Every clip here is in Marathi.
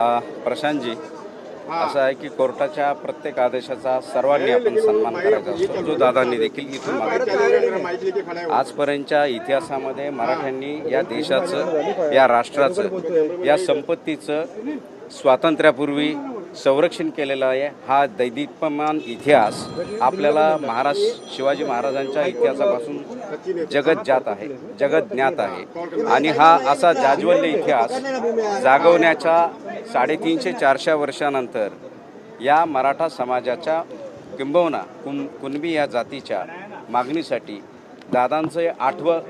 प्रशांतजी असं आहे की कोर्टाच्या प्रत्येक आदेशाचा सर्वांनी आपण सन्मान करायचा असतो. जो दादांनी देखील इथून मागितला आजपर्यंतच्या इतिहासामध्ये मराठ्यांनी या देशाचं या राष्ट्राचं या संपत्तीचं स्वातंत्र्यापूर्वी संरक्षण केलेलं आहे. हा दैदिप्यमान इतिहास आपल्याला महाराज शिवाजी महाराजांच्या इतिहासापासून जगत जात आहे जगत ज्ञात आहे. आणि हा असा जाज्वल्य इतिहास जागवण्याच्या साडेतीनशे चारशे वर्षानंतर या मराठा समाजाच्या किंबवना कुं कुणबी या जातीच्या मागणीसाठी दादांचं हे आठवं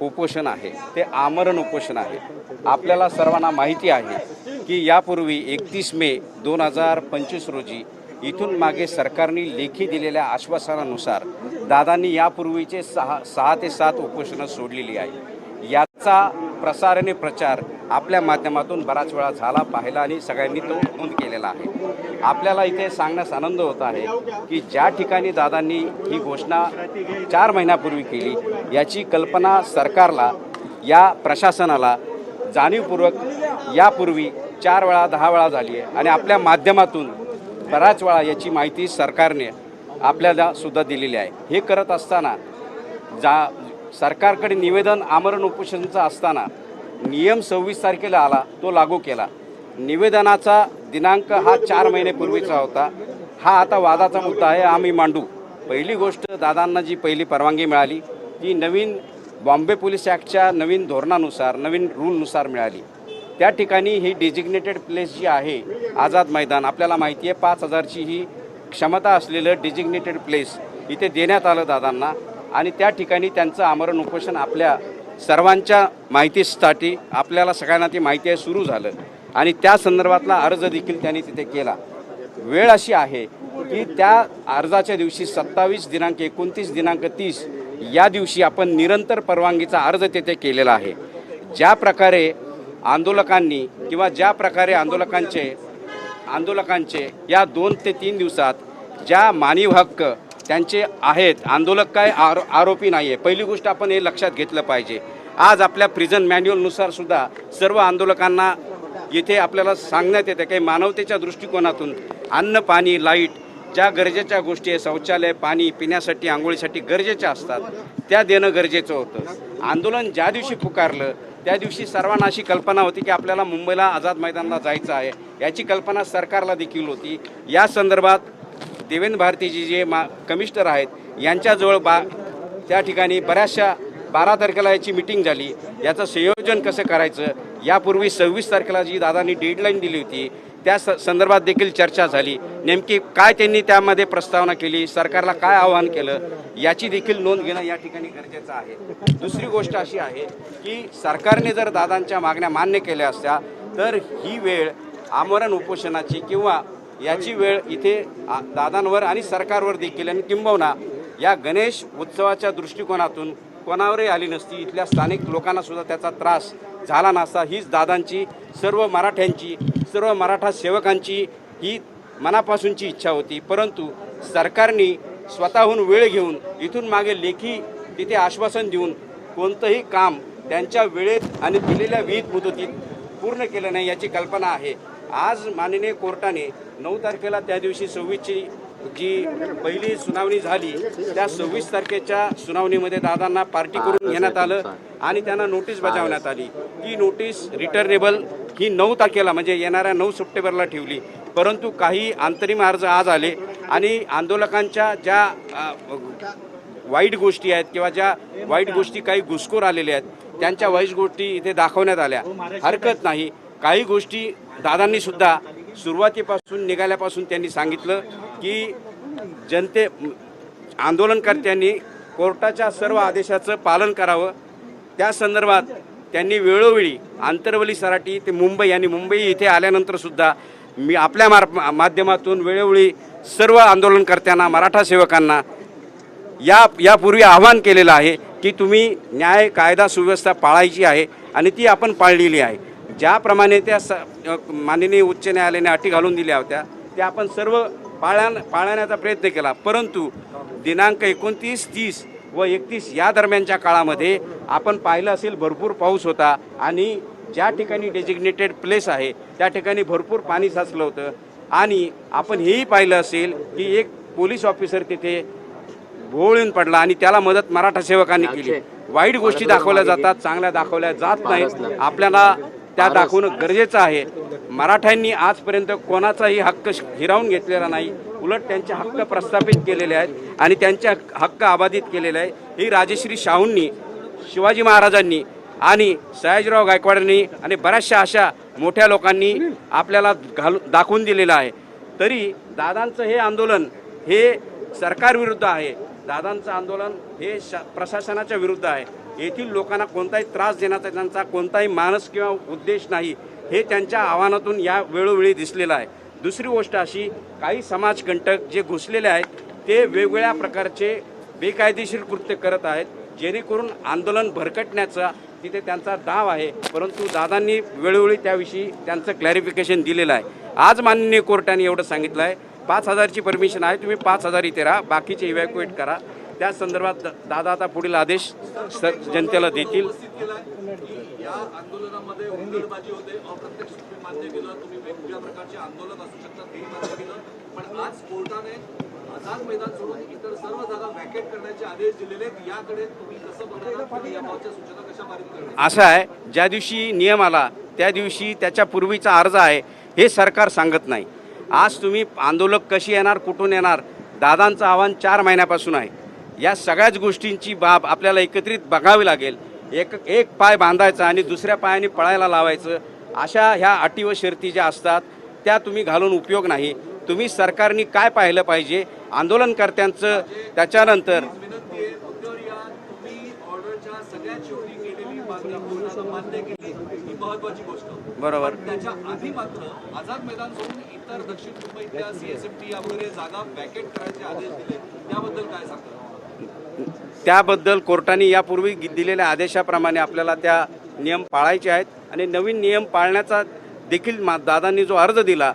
उपोषण आहे ते आमरण उपोषण आहे. आपल्याला सर्वांना माहिती आहे की यापूर्वी एकतीस मे दोन हजार पंचवीस रोजी इथून मागे सरकारने लेखी दिलेल्या आश्वासनानुसार दादांनी यापूर्वीचे सहा सहा ते सात उपोषणं सोडलेली आहे याचा प्रसार आणि प्रचार आपल्या माध्यमातून बराच वेळा झाला पाहिला आणि सगळ्यांनी तो नोंद केला. झालेला आहे. आपल्याला इथे सांगण्यास आनंद होत आहे की ज्या ठिकाणी दादांनी ही घोषणा चार महिन्यापूर्वी केली याची कल्पना सरकारला या प्रशासनाला जाणीवपूर्वक यापूर्वी चार वेळा दहा वेळा झाली आहे. आणि आपल्या माध्यमातून बऱ्याच वेळा याची माहिती सरकारने आपल्याला सुद्धा दिलेली आहे. हे करत असताना जा सरकारकडे निवेदन आमरण उपोषणचं असताना नियम सव्वीस तारखेला आला तो लागू केला. निवेदनाचा दिनांक हा चार महिनेपूर्वीचा होता. हा आता वादाचा मुद्दा आहे आम्ही मांडू. पहिली गोष्ट दादांना जी पहिली परवानगी मिळाली ती नवीन बॉम्बे पोलीस ॲक्टच्या नवीन धोरणानुसार नवीन रूलनुसार मिळाली. त्या ठिकाणी ही डेजिग्नेटेड प्लेस जी आहे आझाद मैदान आपल्याला माहिती आहे पाच हजारची ही क्षमता असलेलं डेजिग्नेटेड प्लेस इथे देण्यात आलं दादांना. आणि त्या ठिकाणी त्यांचं आमरण उपोषण आपल्या सर्वांच्या माहितीसाठी आपल्याला सगळ्यांना ती माहिती आहे सुरू झालं. आणि त्या संदर्भातला अर्ज देखील त्यांनी तिथे केला. वेळ अशी आहे की त्या अर्जाच्या दिवशी सत्तावीस दिनांक एकोणतीस दिनांक तीस या दिवशी आपण निरंतर परवानगीचा अर्ज तेथे केलेला आहे. ज्या प्रकारे आंदोलकांनी किंवा ज्या प्रकारे आंदोलकांचे आंदोलकांचे या दोन ते तीन दिवसात ज्या मानवी हक्क त्यांचे आहेत आंदोलक काय आरो आरोपी नाही आहे पहिली गोष्ट आपण हे लक्षात घेतलं पाहिजे. आज आपल्या प्रिझन मॅन्युअलनुसार सुद्धा सर्व आंदोलकांना येथे आपल्याला सांगण्यात येते काही मानवतेच्या दृष्टिकोनातून अन्न पाणी लाइट ज्या गरजेच्या गोष्टी आहे शौचालय पाणी पिण्यासाठी आंघोळीसाठी गरजेच्या असतात त्या देणं गरजेचं होतं. आंदोलन ज्या दिवशी पुकारलं त्या दिवशी सर्वांना अशी कल्पना होती की आपल्याला मुंबईला आझाद मैदानाला जायचं आहे याची कल्पना सरकारला देखील होती. या संदर्भात देवेंद्र भारतीजी जे मा कमिशनर आहेत यांच्याजवळ बा त्या ठिकाणी बऱ्याचशा बारा तारखेला याची मिटिंग झाली. याचं संयोजन कसं करायचं? यापूर्वी सव्वीस तारखेला जी दादांनी डेडलाईन दिली होती त्या स संदर्भात देखील चर्चा झाली. नेमकी काय त्यांनी त्यामध्ये प्रस्तावना केली? सरकारला काय आवाहन केलं? याची देखील नोंद घेणं या ठिकाणी गरजेचं आहे. दुसरी गोष्ट अशी आहे की सरकारने जर दादांच्या मागण्या मान्य केल्या असत्या तर ही वेळ आमरण उपोषणाची किंवा याची वेळ इथे दादांवर आणि सरकारवर देखील आणि किंबहुना या गणेश उत्सवाच्या दृष्टिकोनातून कोणावरही आली नसती इथल्या स्थानिक लोकांना सुद्धा त्याचा त्रास झाला नसता. हीच दादांची सर्व मराठ्यांची सर्व मराठा सेवकांची ही मनापासूनची इच्छा होती. परंतु सरकारने स्वतःहून वेळ घेऊन इथून मागे लेखी तिथे आश्वासन देऊन कोणतंही काम त्यांच्या वेळेत आणि दिलेल्या विहित मुदतीत पूर्ण केलं नाही याची कल्पना आहे. आज माननीय कोर्टाने नऊ तारखेला त्या दिवशी सव्वीसची जी पहिली सुनावणी झाली त्या सव्वीस तारखेच्या सुनावणीमध्ये दादांना पार्टी करून घेण्यात आलं आणि त्यांना नोटीस बजावण्यात आली. ती नोटीस रिटर्नेबल ही नऊ तारखेला म्हणजे येणाऱ्या नऊ सप्टेंबरला ठेवली. परंतु काही अंतरिम अर्ज आज आले आणि आंदोलकांच्या ज्या वाईट गोष्टी आहेत किंवा ज्या वाईट गोष्टी काही घुसखोर आलेल्या आहेत त्यांच्या वाईट गोष्टी इथे दाखवण्यात आल्या. हरकत नाही. काही गोष्टी दादांनी सुद्धा सुरुवातीपासून निघाल्यापासून त्यांनी सांगितलं. की जनते आंदोलनकर्त्यांनी कोर्टाच्या सर्व आदेशाचं पालन करावं. त्या संदर्भात त्यांनी वेळोवेळी आंतरवली सराटी ते मुंबई आणि मुंबई इथे आल्यानंतरसुद्धा मी आपल्या मार माध्यमातून वेळोवेळी सर्व आंदोलनकर्त्यांना मराठा सेवकांना या यापूर्वी आवाहन केलेलं आहे की तुम्ही न्याय कायदा सुव्यवस्था पाळायची आहे आणि ती आपण पाळलेली आहे. ज्याप्रमाणे त्या स माननीय उच्च न्यायालयाने अटी घालून दिल्या होत्या त्या आपण सर्व पाळ्या पाळण्याचा प्रयत्न केला. परंतु दिनांक एकोणतीस तीस व एकतीस या दरम्यानच्या काळामध्ये आपण पाहिलं असेल भरपूर पाऊस होता आणि ज्या ठिकाणी डेजिग्नेटेड प्लेस आहे त्या ठिकाणी भरपूर पाणी साचलं होतं. आणि आपण हेही पाहिलं असेल की एक पोलीस ऑफिसर तिथे भोवळून पडला आणि त्याला मदत मराठा सेवकांनी केली. वाईट गोष्टी दाखवल्या जातात चांगल्या दाखवल्या जात नाहीत आपल्याला त्या दाखवणं गरजेचं आहे. मराठ्यांनी आजपर्यंत कोणाचाही हक्क हिरावून घेतलेला नाही. उलट त्यांचे हक्क प्रस्थापित केलेले आहेत आणि त्यांचे हक्क- हक्क अबाधित केलेले आहे. ही राजश्री शाहूंनी शिवाजी महाराजांनी आणि सयाजीराव गायकवाडांनी आणि बऱ्याचशा अशा मोठ्या लोकांनी आपल्याला घालू दाखवून दिलेलं आहे. तरी दादांचं हे आंदोलन हे सरकारविरुद्ध आहे. दादांचं आंदोलन हे शा प्रशासनाच्या विरुद्ध आहे. येथील लोकांना कोणताही त्रास देण्याचा त्यांचा कोणताही मानस किंवा उद्देश नाही हे त्यांच्या आव्हानातून या वेळोवेळी दिसलेलं आहे. दुसरी गोष्ट अशी काही समाजकंटक जे घुसलेले आहेत ते वेगवेगळ्या प्रकारचे बेकायदेशीर कृत्य करत आहेत जेणेकरून आंदोलन भरकटण्याचा तिथे त्यांचा दाव आहे. परंतु दादांनी वेळोवेळी त्याविषयी त्यांचं क्लॅरिफिकेशन दिलेलं आहे. आज माननीय कोर्टाने एवढं सांगितलं आहे. पाच हजारची परमिशन आहे तुम्ही पाच हजार इथे राहा बाकीचे इव्हॅक्युएट करा. त्या संदर्भात दादा आता पुढील आदेश स जनतेला देतील. असं आहे ज्या दिवशी नियम आला त्या दिवशी त्याच्या पूर्वीचा अर्ज आहे हे सरकार सांगत नाही. आज तुम्ही आंदोलक कशी येणार कुठून येणार दादांचं आव्हान चार महिन्यापासून आहे. या सगळ्याच गोष्टींची बाब आपल्याला एकत्रित बघावी लागेल. एक एक पाय बांधायचा आणि दुसऱ्या पायाने पळायला लावायचं अशा ह्या अटी व शर्ती ज्या असतात त्या तुम्ही घालून उपयोग नाही. तुम्ही सरकारने काय पाहिलं पाहिजे? आंदोलनकर्त्यांचं त्याच्यानंतर बरोबर. त्याच्या आधी मात्र आझाद मैदान सोडून इतर दक्षिण मुंबईतल्या सीएसएमटी या वगैरे जागा वॅकेट करायचे आदेश दिले त्याबद्दल काय सांगतात त्याबद्दल कोर्टाने यापूर्वी दिलेल्या आदेशाप्रमाणे आपल्याला त्या नियम पाळायचे आहेत. आणि नवीन नियम पाळण्याचा देखील मा दादांनी जो अर्ज दिला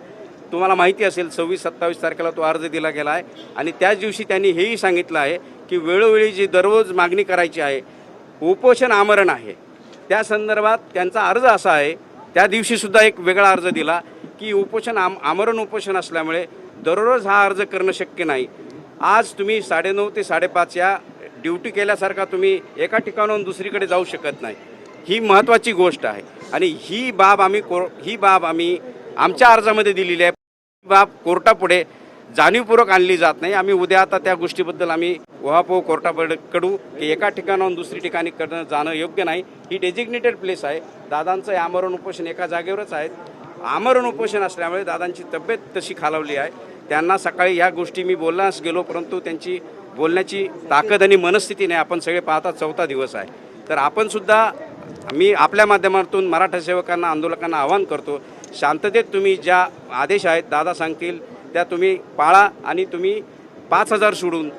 तुम्हाला माहिती असेल सव्वीस सत्तावीस तारखेला तो अर्ज दिला गेला आहे. आणि त्याच दिवशी त्यांनी हेही सांगितलं आहे की वेळोवेळी जी दररोज मागणी करायची आहे उपोषण आमरण आहे. त्या संदर्भात त्यांचा अर्ज असा आहे त्या दिवशीसुद्धा एक वेगळा अर्ज दिला की उपोषण आम आमरण उपोषण असल्यामुळे दररोज हा अर्ज करणं शक्य नाही. आज तुम्ही साडेनऊ ते साडेपाच या ड्युटी केल्यासारखा तुम्ही एका ठिकाणाहून दुसरीकडे जाऊ शकत नाही. ही महत्त्वाची गोष्ट आहे. आणि ही बाब आम्ही को ही बाब आम्ही आमच्या अर्जामध्ये दिलेली आहे. ही बाब कोर्टापुढे जाणीवपूर्वक आणली जात नाही. आम्ही उद्या आता त्या गोष्टीबद्दल आम्ही उहापोह कोर्टापुढे कडू की एका ठिकाणाहून दुसरी ठिकाणी करणं जाणं योग्य नाही. ही डेजिग्नेटेड प्लेस आहे. दादांचं आमरण उपोषण एका जागेवरच आहे. आमरण उपोषण असल्यामुळे दादांची तब्येत तशी खालावली आहे. त्यांना सकाळी ह्या गोष्टी मी बोलण्यास गेलो परंतु त्यांची बोलण्याची ताकद आणि मनस्थिती नाही. आपण सगळे पाहता चौथा दिवस आहे. तर आपणसुद्धा मी आपल्या माध्यमातून मराठा सेवकांना आंदोलकांना आवाहन करतो शांततेत तुम्ही ज्या आदेश आहेत दादा सांगतील त्या तुम्ही पाळा आणि तुम्ही पाच हजार सोडून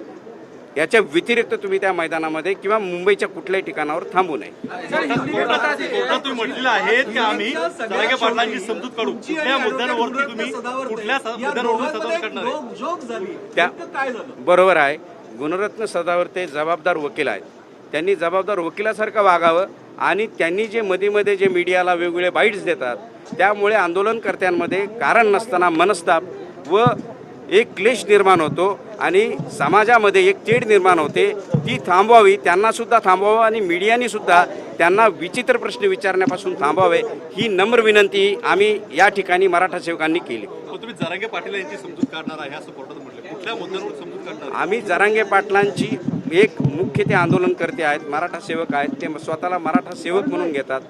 याच्या व्यतिरिक्त तुम्ही त्या मैदानामध्ये किंवा मुंबईच्या कुठल्याही ठिकाणावर थांबू नये. त्या नेमकं काय झालं? बरोबर आहे. गुणरत्न सदावर्ते जबाबदार वकील आहेत. त्यांनी जबाबदार वकिलासारखं वागावं आणि त्यांनी जे मध्ये मध्ये जे मीडियाला वेगवेगळे बाईट्स देतात त्यामुळे आंदोलनकर्त्यांमध्ये कारण नसताना मनस्ताप व एक क्लेश निर्माण होतो आणि समाजामध्ये एक तेढ निर्माण होते. ती थांबवावी त्यांना सुद्धा थांबवावं आणि मीडियाने सुद्धा त्यांना विचित्र प्रश्न विचारण्यापासून थांबवावे ही नम्र विनंती आम्ही या ठिकाणी मराठा सेवकांनी केली. तुम्ही जरांगे पाटील यांची समजूत काढणार आहे असं कोर्टात म्हटलं. कुठल्या मुद्द्यांवर समजूत काढणार? आम्ही जरांगे पाटलांची एक मुख्य ते आंदोलनकर्ते आहेत मराठा सेवक आहेत. ते स्वतःला मराठा सेवक म्हणून घेतात.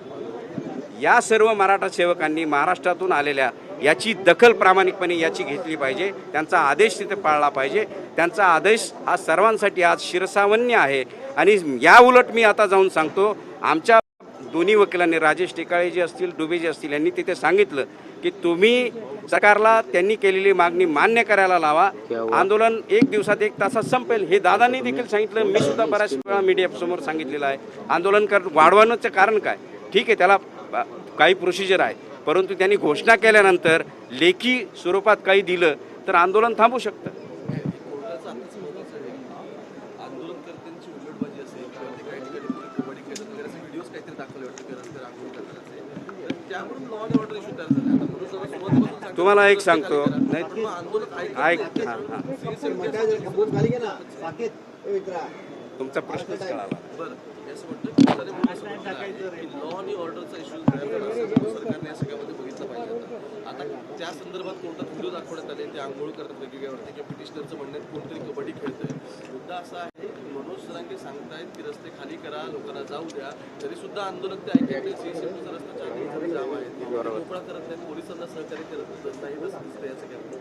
या सर्व मराठा सेवकांनी महाराष्ट्रातून आलेल्या याची दखल प्रामाणिकपणे याची घेतली पाहिजे. त्यांचा आदेश तिथे पाळला पाहिजे. त्यांचा आदेश हा सर्वांसाठी आज शिरसावन्य आहे. आणि या उलट मी आता जाऊन सांगतो आमच्या दोन्ही वकिलांनी राजेश टेकाळे जे असतील डुबे जे असतील यांनी तिथे सांगितलं की तुम्ही सरकारला त्यांनी केलेली मागणी मान्य करायला लावा. आंदोलन एक दिवसात एक तासात संपेल हे दादांनी देखील सांगितलं. मी सुद्धा बऱ्याच वेळा मीडियासमोर सांगितलेलं आहे. आंदोलन कर वाढवण्याचं कारण काय? ठीक आहे त्याला काही प्रोसिजर आहे. परंतु त्यांनी घोषणा केल्यानंतर लेखी स्वरूपात काही दिलं तर आंदोलन थांबू शकतं. तुम्हाला एक सांगतो. ऐक तुमचा प्रश्नच कळाला. असं लॉ आणि ऑर्डरचा इश्यू सरकारने या सगळ्यामध्ये बघितलं पाहिजे आता. त्या संदर्भात कोणता व्हिडिओ दाखवण्यात आले ते आंघोळ करतात वेगवेगळ्यावरती किंवा पिटिशनरचं म्हणणं आहे की कोणतरी कबड्डी खेळतंय. मुद्दा असा आहे की मनोज सरांगे सांगतायत की रस्ते खाली करा लोकांना जाऊ द्या. तरी सुद्धा आंदोलक ते ऐकत नाही सीएसएफचा रस्ता जाम आहे मोकळा करत नाहीत पोलिसांना सहकार्य करत नाही दिसतं या?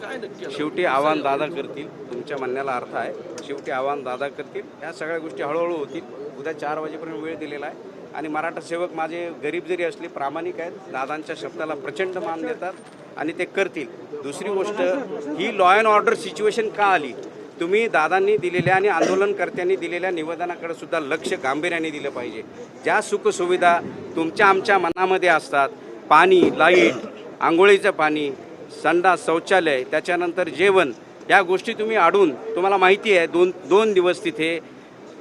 शेवटी आव्हान दादा करतील तुमच्या म्हणण्याला अर्थ आहे. शेवटी आव्हान दादा करतील. ह्या सगळ्या गोष्टी हळूहळू होतील. उद्या चार वाजेपर्यंत वेळ दिलेला आहे. आणि मराठा सेवक माझे गरीब जरी असले प्रामाणिक आहेत दादांच्या शब्दाला प्रचंड मान देतात आणि ते करतील. दुसरी गोष्ट ही लॉ अँड ऑर्डर सिच्युएशन का आली? तुम्ही दादांनी दिलेल्या आणि आंदोलनकर्त्यांनी दिलेल्या निवेदनाकडे सुद्धा लक्ष गांभीर्याने दिलं पाहिजे. ज्या सुखसुविधा तुमच्या आमच्या मनामध्ये असतात पाणी लाइट आंघोळीचं पाणी संडास शौचालय त्याच्यानंतर जेवण या गोष्टी तुम्ही आडून तुम्हाला माहिती आहे दोन दोन दिवस तिथे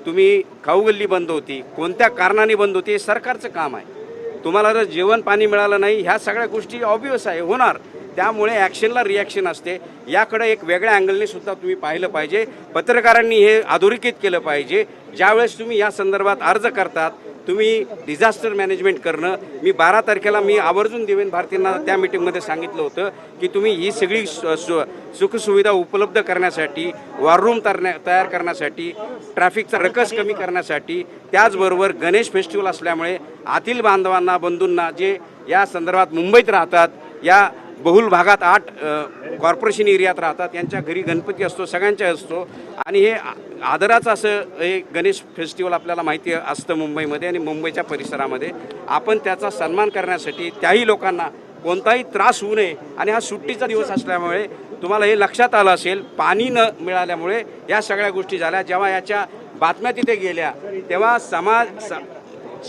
तुम्ही खाऊगल्ली बंद होती. कोणत्या कारणाने बंद होती हे सरकारचं काम आहे. तुम्हाला जर जेवण पाणी मिळालं नाही ह्या सगळ्या गोष्टी ऑब्वियस आहे होणार. त्यामुळे ॲक्शनला रिॲक्शन असते. याकडे एक वेगळ्या अँगलने सुद्धा तुम्ही पाहिलं पाहिजे. पत्रकारांनी हे अधोरेखित केलं पाहिजे. ज्यावेळेस तुम्ही या संदर्भात अर्ज करतात तुम्ही डिझास्टर मॅनेजमेंट करणं मी बारा तारखेला मी आवर्जून देवेन भारतीयांना त्या मिटिंगमध्ये सांगितलं होतं की तुम्ही ही सगळी सु- सुखसुविधा उपलब्ध करण्यासाठी वॉर रूम तरण्या तयार करण्यासाठी ट्रॅफिकचा रकस कमी करण्यासाठी त्याचबरोबर गणेश फेस्टिवल असल्यामुळे आतील बांधवांना बंधूंना जे या संदर्भात मुंबईत राहतात या बहुल भागात आठ कॉर्पोरेशन एरियात राहतात. यांच्या घरी गणपती असतो सगळ्यांच्या असतो. आणि हे आ- आदराचं असं हे गणेश फेस्टिवल आपल्याला माहिती असतं मुंबईमध्ये आणि मुंबईच्या परिसरामध्ये. आपण त्याचा सन्मान करण्यासाठी त्याही लोकांना कोणताही त्रास होऊ नये. आणि हा सुट्टीचा दिवस असल्यामुळे तुम्हाला हे लक्षात आलं असेल पाणी न मिळाल्यामुळे या सगळ्या गोष्टी झाल्या. जेव्हा याच्या बातम्या तिथे गेल्या तेव्हा समाज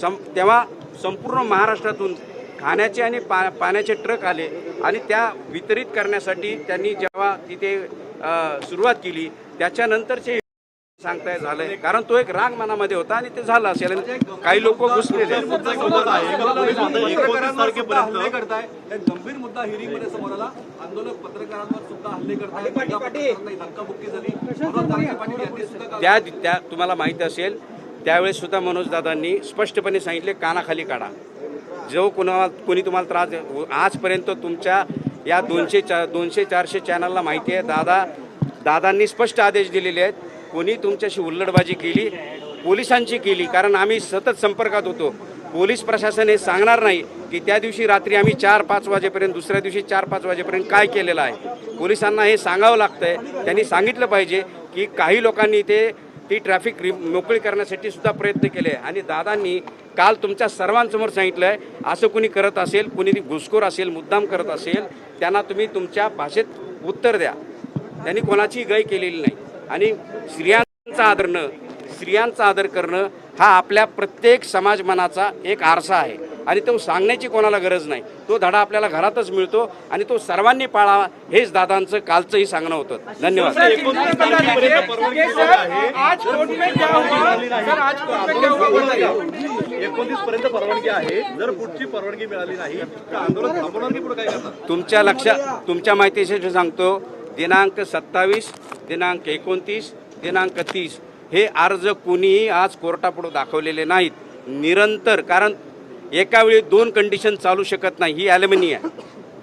सम तेव्हा संपूर्ण महाराष्ट्रातून खाण्याचे आणि पा पाण्याचे ट्रक आले. आणि त्या वितरित करण्यासाठी त्यांनी जेव्हा तिथे सुरुवात केली त्याच्यानंतरचे सांगताय झालंय. कारण तो एक राग मनामध्ये होता आणि ते झालं असेल. आणि काही लोक घुसलेले करताय. गंभीर मुद्दा समोर आला. आंदोलक पत्रकारांवर सुद्धा हल्ले करताय. त्या तुम्हाला माहिती असेल. त्यावेळेस सुद्धा मनोजदादांनी स्पष्टपणे सांगितले कानाखाली काढा. जो कुणा कोणी तुम्हाला त्रास आजपर्यंत तुमच्या या दोनशे चा दोनशे चारशे चॅनलला माहिती आहे. दादा दादांनी स्पष्ट आदेश दिलेले आहेत. कोणी तुमच्याशी उल्लडबाजी केली पोलिसांची केली कारण आम्ही सतत संपर्कात होतो. पोलीस प्रशासन हे सांगणार नाही की त्या दिवशी रात्री आम्ही चार पाच वाजेपर्यंत दुसऱ्या दिवशी चार पाच वाजेपर्यंत काय केलेलं आहे. पोलिसांना हे सांगावं लागतं आहे त्यांनी सांगितलं पाहिजे की काही लोकांनी ते ती ट्रॅफिक रि मोकळी करण्यासाठी सुद्धा प्रयत्न केले. आणि दादांनी काल तुमच्या सर्वांसमोर सांगितलं आहे असं कुणी करत असेल कुणी घुसखोर असेल मुद्दाम करत असेल त्यांना तुम्ही तुमच्या भाषेत उत्तर द्या. त्यांनी कोणाची गय केलेली नाही. आणि स्त्रियांचा आदर न स्त्रियांचा आदर करणं हा आपल्या प्रत्येक समाज मनाचा एक आरसा आहे. आणि तो सांगण्याची कोणाला गरज नाही. तो धडा आपल्याला घरातच मिळतो आणि तो सर्वांनी पाळावा हेच दादांचं कालचंही सांगणं होतं. धन्यवाद. आज कोर्ट में क्या हुआ? सर आज कोर्ट में क्या हुआ? बताइए एकोणतीस पर्यंत परवानगी आहे. जर पुढची परवानगी मिळाली नाही तर आंदोलन थांबवणार की पुढे काय करणार? तुमच्या लक्षात तुमच्या माहितीसाठी सांगतो दिनांक सत्तावीस दिनांक एकोणतीस दिनांक तीस हे अर्ज कुणीही आज कोर्टापुढे दाखवलेले नाहीत. निरंतर कारण एकावेळी दोन कंडिशन चालू शकत नाही. ही ॲल्युमिनी आहे.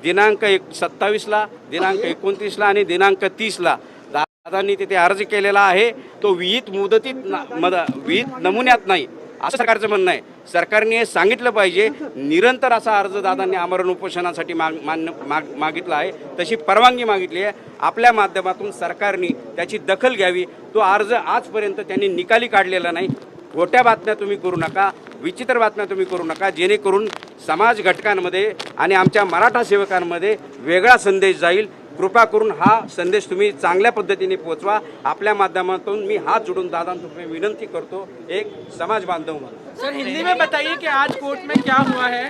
दिनांक एक सत्तावीसला दिनांक एकोणतीसला आणि दिनांक तीसला. दादांनी तिथे अर्ज केलेला आहे. तो विहित मुदतीत ना- मद विहित नमुन्यात नाही. असं सरकारचं म्हणणं आहे. सरकारने हे सांगितलं पाहिजे. निरंतर असा अर्ज दादांनी आमरण उपोषणासाठी माग मान्य माग मागितला आहे. तशी परवानगी मागितली आहे. आपल्या माध्यमातून सरकारने त्याची दखल घ्यावी. तो अर्ज आजपर्यंत त्यांनी निकाली काढलेला नाही. खोट्या बातम्या तुम्ही करू नका विचित्र बातम्या तुम्ही करू नका जेणेकरून समाज घटकांमध्ये आणि आमच्या मराठा सेवकांमध्ये वेगळा संदेश जाईल. कृपा करून हा संदेश तुम्ही चांगल्या पद्धतीने पोचवा. आपल्या माध्यमातून मी हात जोडून दादांतर्फे विनंती करतो एक समाज बांधव म्हणून. सर हिंदी में बताइए कि आज कोर्ट में क्या हुआ है?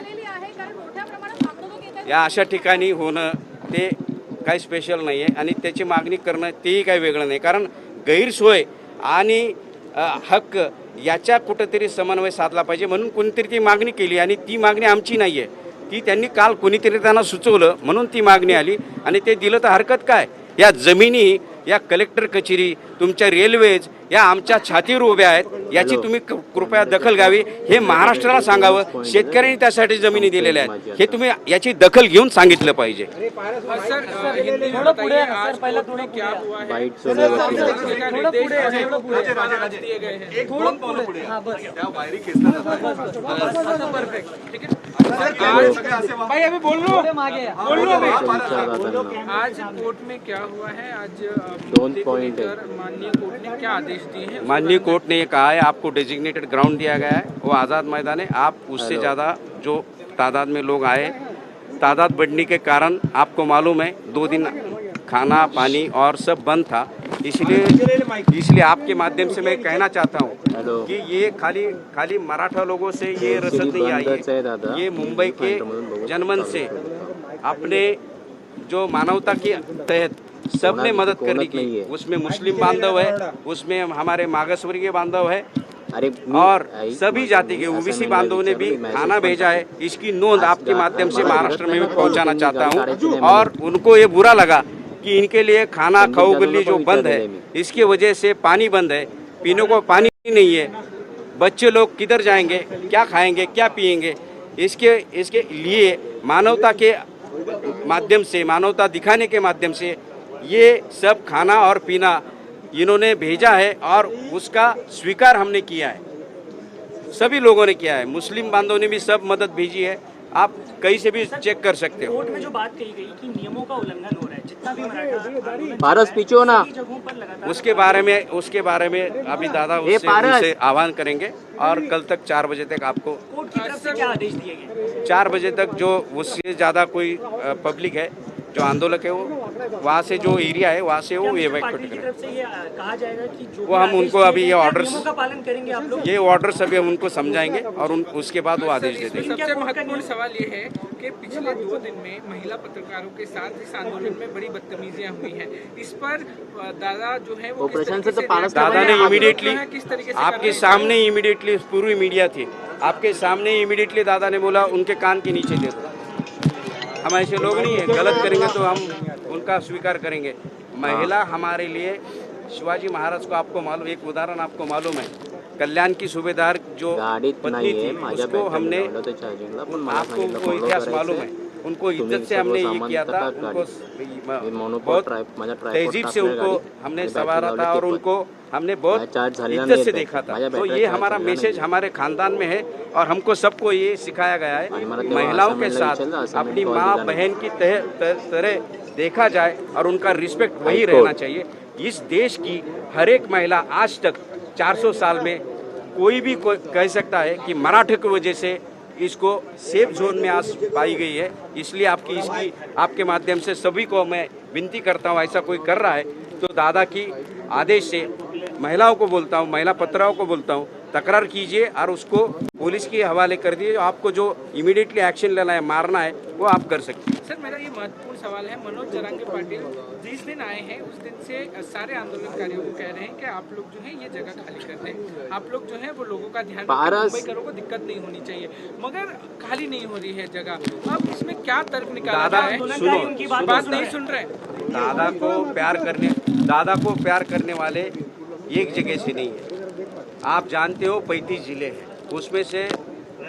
या अशा ठिकाणी होणं ते काही स्पेशल नाही आहे आणि त्याची मागणी करणं तेही काही वेगळं नाही. कारण गैरसोय आणि हक्क याच्या कुठंतरी समन्वय साधला पाहिजे म्हणून कोणीतरी ती मागणी केली आणि ती मागणी आमची नाही आहे ती त्यांनी काल कोणीतरी त्यांना सुचवलं म्हणून ती मागणी आली आणि ते दिलं तर हरकत काय? या जमिनी या कलेक्टर कचेरी तुमच्या रेल्वेज या आमच्या छातीवर उभ्या आहेत याची तुम्ही कृपया दखल घ्यावी हे महाराष्ट्राला सांगावं शेतकऱ्यांनी त्यासाठी जमिनी दिलेल्या आहेत हे तुम्ही याची दखल घेऊन सांगितलं पाहिजे और सर अ, हिंदी में बताइए आज कोर्ट में क्या हुआ है। बाईट सर, निर्देश का निर्देश है, आज दिए गए हैं एक दोन पावलं पुढे या. त्या वायरी खेचल्या जातात. परफेक्ट ठीक है सर आज भाई अभी। बोल लो बोल लो अभी तुमच्या दादांना आज कोर्ट में क्या हुआ है? आज अ, दोन मुद्दे को point है। लेकर माननीय कोर्ट ने क्या आदेश दिए हैं? माननीय कोर्ट ने ये कहा है आपको डेजिग्नेटेड ग्राउंड दिया गया है वो आज़ाद मैदान है। आप उससे ज़्यादा जो तादाद में लोग आए तादाद बढ़ने के कारण आपको मालूम है दो दिन खाना पानी और सब बंद था। इसलिए इसलिए आपके माध्यम से मैं कहना चाहता हूँ कि ये खाली खाली मराठा लोगों से ये रसद नहीं आई. है। ये मुंबई के जनमन से अपने जो मानवता के तहत सबने मदद करने की उसमें मुस्लिम बांधव है उसमें हमारे मागासवर्गीय बांधव है अरे और सभी जाति के ओबीसी बांधवों ने भी खाना भेजा है। इसकी नोंद आपके माध्यम से महाराष्ट्र में भी पहुंचाना चाहता हूँ और उनको ये बुरा लगा। कि इनके लिए खाना खाऊ गली जो बंद है इसकी वजह से पानी बंद है पीने को पानी नहीं है। बच्चे लोग किधर जाएँगे क्या खाएँगे क्या पिएँगे इसके इसके लिए मानवता के माध्यम से मानवता दिखाने के माध्यम से ये सब खाना और पीना इन्होंने भेजा है और उसका स्वीकार हमने किया है। सभी लोगों ने किया है। मुस्लिम बांधवों ने भी सब मदद भेजी है। आप कहीं से भी चेक कर सकते हो। कोर्ट में जो बात कही गई कि नियमों का उल्लंघन हो रहा है जितना भी मराठा पारस पीछो ना। उसके बारे में उसके बारे में अभी दादा उससे आह्वान करेंगे और कल तक चार बजे तक आपको कोर्ट की तरफ़ से क्या आदेश दिए गए? चार बजे तक जो उससे ज़्यादा कोई पब्लिक है जो आंदोलक है वो वहाँ से जो एरिया है वहाँ से वो पार्टी करें ये आ, कहा जाएगा कि वो हम उनको अभी ये करेंगे ये ऑर्डर सभी हम उनको समझाएँगे और उन उसके बाद वो आदेश दे देंगे। सबसे महत्वपूर्ण सवाल ये है कि पिछले दो दिन में महिला पत्रकारों के साथ इस आंदोलन में बड़ी बदतमीजियाँ हुई हैं। इस पर दादा जो है वो किस तरीके से तो दादा ने इमीडिएटली किस तरीके से आपके सामने इमीडिएटली पूरी मीडिया थी। आपके सामने इमीडिएटली दादा ने बोला उनके कान के नीचे दे दो। हम ऐसे लोग नहीं है गलत करेंगे तो हम उनका स्वीकार करेंगे। महिला हमारे लिए शिवाजी महाराज को आपको मालूम एक उदाहरण आपको मालूम है। कल्याण की सूबेदार जो पत्नी थी उसको हमने आपको इतिहास मालूम. है? उनको इज़्ज़त से हमने ये किया था उनको बहुत तहजीब से उनको हमने सवारा था और उनको हमने बहुत इज़्ज़त से देखा था। तो ये हमारा मैसेज हमारे खानदान में है और हमको सबको ये सिखाया गया है। महिलाओं के साथ अपनी माँ बहन की तरह देखा जाए और उनका रिस्पेक्ट वही रहना चाहिए। इस देश की हर एक महिला आज तक 400 साल में कोई भी कोई कह सकता है कि मराठे की वजह से इसको सेफ़ जोन में आज पाई गई है। इसलिए आपकी इसकी, आपके माध्यम से सभी को मैं विनती करता हूँ, ऐसा कोई कर रहा है तो दादा की आदेश से महिलाओं को बोलता हूँ, महिला पत्राओं को बोलता हूँ, तकरार कीजिए और उसको पुलिस के हवाले कर दिए आपको जो इमीडिएटली एक्शन लेना है, मारना है, वो आप कर सकते हैं। सर, मेरा ये महत्वपूर्ण सवाल है, मनोज जरांगे पाटिल जिस दिन आए हैं, उस दिन से सारे आंदोलनकारियों को कह रहे हैं कि आप लोग जो है, ये जगह खाली कर दें। आप लोग जो है वो लोगों का ध्यान पारस। को दिक्कत नहीं होनी चाहिए। मगर खाली नहीं हो रही है जगह। अब इसमें क्या तर्क निकाला सुनो, उनकी बात बात नहीं सुन रहे। दादा को प्यार करने दादा को प्यार करने वाले एक जगह से नहीं है। आप जानते हो पैंतीस ज़िले हैं। उसमें से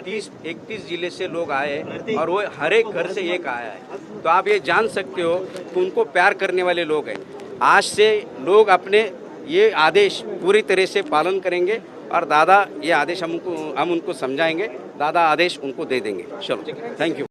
तीस इकतीस ज़िले से लोग आए और वो हर एक घर से एक आया है। तो आप ये जान सकते हो कि उनको प्यार करने वाले लोग हैं। आज से लोग अपने ये आदेश पूरी तरह से पालन करेंगे। और दादा ये आदेश हमको हम उनको समझाएंगे। दादा आदेश उनको दे देंगे। चलो थैंक यू